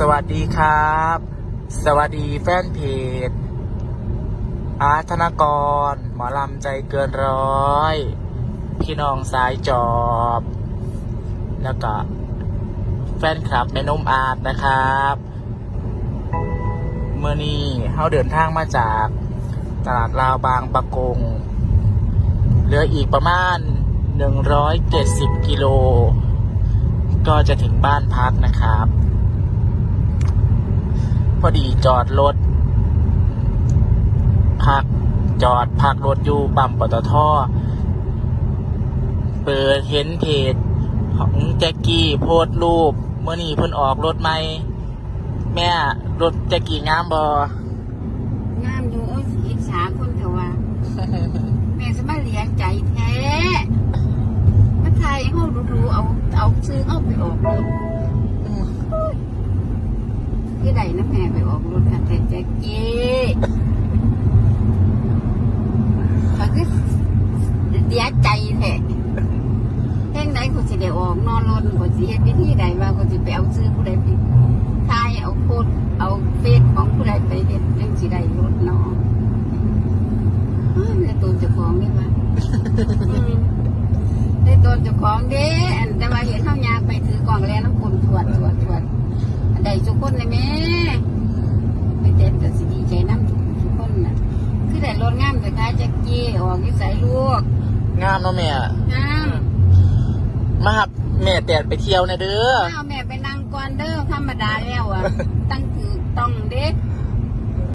สวัสดีครับ สวัสดีแฟนเพจ อาร์ธนากร หมอลำใจเกินร้อย พี่น้องสายจอบ แล้วก็แฟนคลับแม่นุ่มอาร์ตนะครับ เมื่อนี้เขาเดินทางมาจากตลาดลาวบางปะกง เหลืออีกประมาณ 170 กิโล ก็จะถึงบ้านพักนะครับ อดีจอดรถพักจอดพักรถอยู่ปั๊มปตทเปิดเห็นเพจของแจ็กกี้โพสรูปเมื่อนี้เพิ่นออกรถใหม่แม่รถแจ็กกี้งามบองามอยู่โอ้ยอิจฉาคนเถอะว่า แม่สมาเลี้ยงใจแท้มาไทยเขาดูๆเอาเอาซื้อเอาไปออกร ถที่ใดนะแม่ไปออกรถค่ะแต่แจ็กกี้เขาคือเดียใจแท้แห่งใดคนสิได้ออกนอนรถคนสิเฮ็ดวิธีใดว่าคนสิไปเอาซื้อผู้ใดไปทายเอาโพดเอาเฟซของผู้ใดไปเฮ็ดจังสิได้รถเนาะเฮ้ยได้ตัวเจ้าของนี่วะอืมได้ตัวเจ้าของเด้อันแต่ว่าเห็นเท่ายางไปถือกล่องแล้วน้ำคนตรวจตรวจตรวจอันใด ทุกคนเลยแม่ไปเต้นแต่สิดีใจน้ำทุกทุกคนน่ะ คือได้รถงามแต่ท้ายแจ็กกี้ออกนิสัยลูกงามเนาะแม่ งามมาหับแม่แตนไปเที่ยวนะเด้อ เอาแม่ไปนั่งก่อนเด้อธรรมดาแล้วอะ ตั้งถือต้องเด็ก